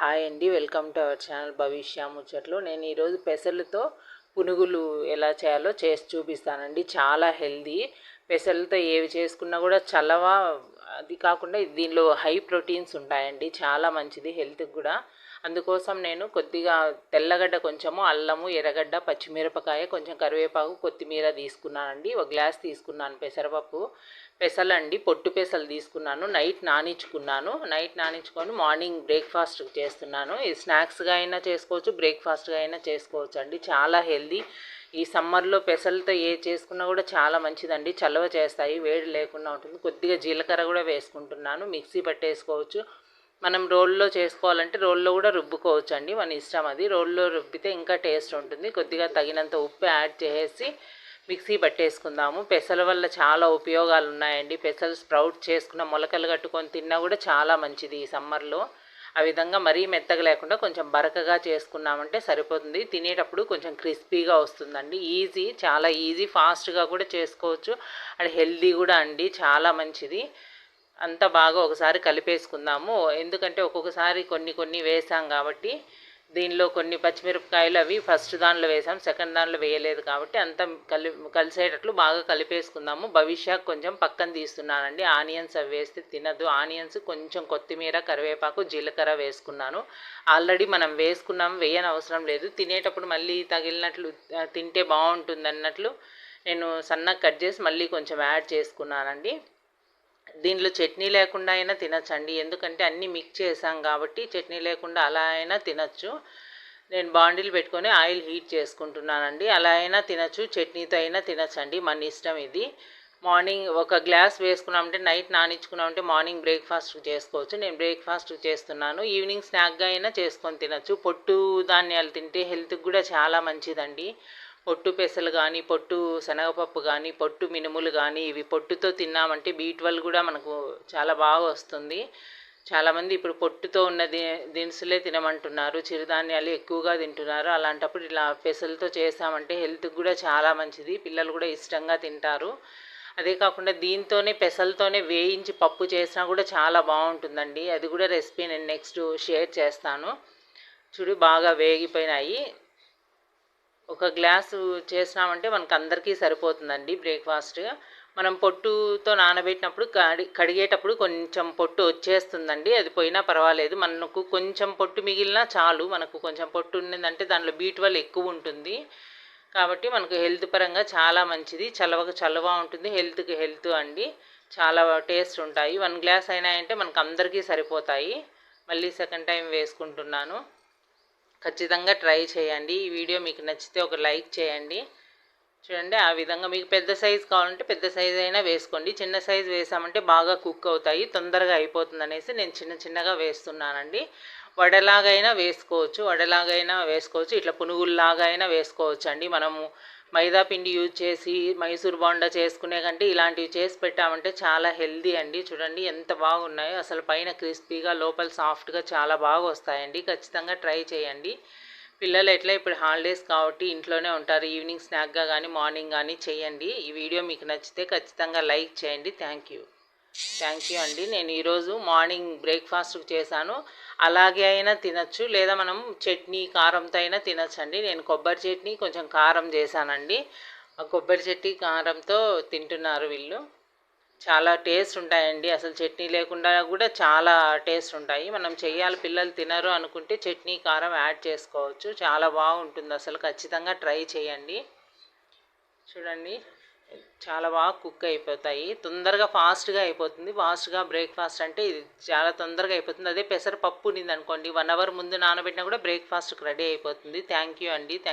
Hi అండి welcome to our channel Bhavishya ముచ్చట్లు నేను ఈరోజు పెసర్లతో పునుగులు ఎలా చేయాలో చేసి చూపిస్తానండి. చాలా హెల్దీ పెసర్లతో ఏవి చేసుకున్నా కూడా చలవా అది కాకుండా దీనిలో హై ప్రోటీన్స్ ఉంటాయండి. చాలా మంచిది హెల్త్కి కూడా. అందుకోసం నేను కొద్దిగా తెల్లగడ్డ కొంచెము అల్లము ఎర్రగడ్డ పచ్చిమిరపకాయ కొంచెం కరివేపాకు కొత్తిమీర తీసుకున్నానండి. ఒక గ్లాస్ తీసుకున్నాను పెసరపప్పు పెసలండి. పొట్టు పెసలు తీసుకున్నాను. నైట్ నానించుకున్నాను నైట్ నానించుకొని మార్నింగ్ బ్రేక్ఫాస్ట్ చేస్తున్నాను. ఇది స్నాక్స్గా అయినా చేసుకోవచ్చు బ్రేక్ఫాస్ట్గా అయినా చేసుకోవచ్చు అండి చాలా హెల్దీ. ఈ సమ్మర్లో పెసలతో ఏ చేసుకున్నా కూడా చాలా మంచిదండి. చలవ చేస్తాయి వేడి లేకుండా ఉంటుంది. కొద్దిగా జీలకర్ర కూడా వేసుకుంటున్నాను. మిక్సీ పట్టేసుకోవచ్చు. మనం రోల్లో చేసుకోవాలంటే రోల్లో కూడా రుబ్బుకోవచ్చు అండి మన ఇష్టం అది. రోల్లో రుబ్బితే ఇంకా టేస్ట్ ఉంటుంది. కొద్దిగా తగినంత ఉప్పు యాడ్ చేసి మిక్సీ పట్టేసుకుందాము. పెసల వల్ల చాలా ఉపయోగాలు ఉన్నాయండి. పెసలు స్ప్రౌట్ చేసుకున్న మొలకలు కట్టుకొని తిన్నా కూడా చాలా మంచిది ఈ సమ్మర్లో. ఆ విధంగా మరీ మెత్తగా లేకుండా కొంచెం బరకగా చేసుకున్నామంటే సరిపోతుంది. తినేటప్పుడు కొంచెం క్రిస్పీగా వస్తుందండి. ఈజీ చాలా ఈజీ ఫాస్ట్గా కూడా చేసుకోవచ్చు. అండ్ హెల్దీ కూడా అండి. చాలా మంచిది. అంతా బాగా ఒకసారి కలిపేసుకుందాము. ఎందుకంటే ఒక్కొక్కసారి కొన్ని కొన్ని వేసాం కాబట్టి దీనిలో కొన్ని పచ్చిమిరపకాయలు అవి ఫస్ట్ దానిలో వేసాం సెకండ్ దానిలో వేయలేదు కాబట్టి అంతా కలి కలిసేటట్లు బాగా కలిపేసుకుందాము. భవిష్యత్ కొంచెం పక్కన తీస్తున్నానండి. ఆనియన్స్ అవి వేస్తే తినదు. ఆనియన్స్ కొంచెం కొత్తిమీర కరివేపాకు జీలకర్ర వేసుకున్నాను. ఆల్రెడీ మనం వేసుకున్నాం వేయని అవసరం లేదు. తినేటప్పుడు మళ్ళీ తగిలినట్లు తింటే బాగుంటుంది అన్నట్లు నేను సన్నగా కట్ చేసి మళ్ళీ కొంచెం యాడ్ చేసుకున్నానండి. దీనిలో చట్నీ లేకుండా అయినా తినచ్చండి. ఎందుకంటే అన్నీ మిక్స్ చేసాం కాబట్టి చట్నీ లేకుండా అలా అయినా తినచ్చు. నేను బాండిల్ పెట్టుకొని ఆయిల్ హీట్ చేసుకుంటున్నానండి. అలా అయినా తినచ్చు చట్నీతో అయినా తినచ్చండి. మన ఇష్టం ఇది. మార్నింగ్ ఒక గ్లాస్ వేసుకున్నామంటే నైట్ నానించుకున్నామంటే మార్నింగ్ బ్రేక్ఫాస్ట్ చేసుకోవచ్చు. నేను బ్రేక్ఫాస్ట్ చేస్తున్నాను. ఈవినింగ్ స్నాక్గా అయినా చేసుకొని తినచ్చు. పొట్టు ధాన్యాలు తింటే హెల్త్కి కూడా చాలా మంచిదండి. పొట్టు పెసలు కానీ పొట్టు శనగపప్పు కానీ పొట్టు మినుములు కానీ ఇవి పొట్టుతో తిన్నామంటే బీ ట్వెల్వ్ కూడా మనకు చాలా బాగా వస్తుంది. చాలామంది ఇప్పుడు పొట్టుతో ఉన్న ది దినుసులే తినమంటున్నారు. చిరుధాన్యాలు ఎక్కువగా తింటున్నారు. అలాంటప్పుడు ఇలా పెసలతో చేసామంటే హెల్త్కి కూడా చాలా మంచిది. పిల్లలు కూడా ఇష్టంగా తింటారు. అదే కాకుండా దీంతోనే పెసలతోనే వేయించి పప్పు చేసినా కూడా చాలా బాగుంటుందండి. అది కూడా రెసిపీ నేను నెక్స్ట్ షేర్ చేస్తాను. చూడు బాగా వేగిపోయినాయి. ఒక గ్లాసు చేసినామంటే మనకు అందరికీ సరిపోతుందండి బ్రేక్ఫాస్ట్. మనం పొట్టుతో నానబెట్టినప్పుడు కడి కడిగేటప్పుడు కొంచెం పొట్టు వచ్చేస్తుందండి అది పోయినా పర్వాలేదు. మనకు కొంచెం పొట్టు మిగిలినా చాలు మనకు కొంచెం పొట్టు ఉన్నదంటే దానిలో బీట్ వల్ల ఎక్కువ ఉంటుంది. కాబట్టి మనకు హెల్త్ పరంగా చాలా మంచిది చలవకు చలవ ఉంటుంది హెల్త్కి హెల్త్ అండి. చాలా టేస్ట్ ఉంటాయి. వన్ గ్లాస్ అయినాయంటే మనకు అందరికీ సరిపోతాయి. మళ్ళీ సెకండ్ టైం వేసుకుంటున్నాను. ఖచ్చితంగా ట్రై చేయండి. ఈ వీడియో మీకు నచ్చితే ఒక లైక్ చేయండి. చూడండి ఆ విధంగా మీకు పెద్ద సైజు కావాలంటే పెద్ద సైజు అయినా వేసుకోండి. చిన్న సైజు వేసామంటే బాగా కుక్ అవుతాయి తొందరగా అయిపోతుంది అనేసి నేను చిన్న చిన్నగా వేస్తున్నానండి. వడలాగైనా వేసుకోవచ్చు వడలాగైనా వేసుకోవచ్చు ఇట్లా పునుగుల్లాగా అయినా వేసుకోవచ్చు అండి మనము మైదా పిండి యూజ్ చేసి మైసూర్ బోండా చేసుకునే కంటే ఇలాంటివి చేసి పెట్టామంటే చాలా హెల్దీ అండి. చూడండి ఎంత బాగున్నాయో. అసలు పైన క్రిస్పీగా లోపల సాఫ్ట్గా చాలా బాగా వస్తాయండి. ఖచ్చితంగా ట్రై చేయండి. పిల్లలు ఎట్లా ఇప్పుడు హాలిడేస్ కాబట్టి ఇంట్లోనే ఉంటారు. ఈవినింగ్ స్నాక్గా కానీ మార్నింగ్ కానీ చేయండి. ఈ వీడియో మీకు నచ్చితే ఖచ్చితంగా లైక్ చేయండి. థ్యాంక్ యూ థ్యాంక్ యూ అండి. నేను ఈరోజు మార్నింగ్ బ్రేక్ఫాస్ట్ చేశాను. అలాగే అయినా తినచ్చు లేదా మనం చట్నీ కారంతో అయినా తినచ్చండి. నేను కొబ్బరి చట్నీ కొంచెం కారం చేశానండి. ఆ కొబ్బరి చట్నీ కారంతో తింటున్నారు వీళ్ళు. చాలా టేస్ట్ ఉంటాయండి. అసలు చట్నీ లేకుండా కూడా చాలా టేస్ట్ ఉంటాయి. మనం చెయ్యాలి పిల్లలు తినరు అనుకుంటే చట్నీ కారం యాడ్ చేసుకోవచ్చు. చాలా బాగుంటుంది. అసలు ఖచ్చితంగా ట్రై చేయండి. చూడండి. చాలా బాగా కుక్ అయిపోతాయి. తొందరగా ఫాస్ట్గా అయిపోతుంది. ఫాస్ట్గా బ్రేక్ఫాస్ట్ అంటే ఇది చాలా తొందరగా అయిపోతుంది. అదే పెసరపప్పు ఉంది అనుకోండి వన్ అవర్ ముందు నానబెట్టినా కూడా బ్రేక్ఫాస్ట్కి రెడీ అయిపోతుంది. థ్యాంక్ యూ అండి.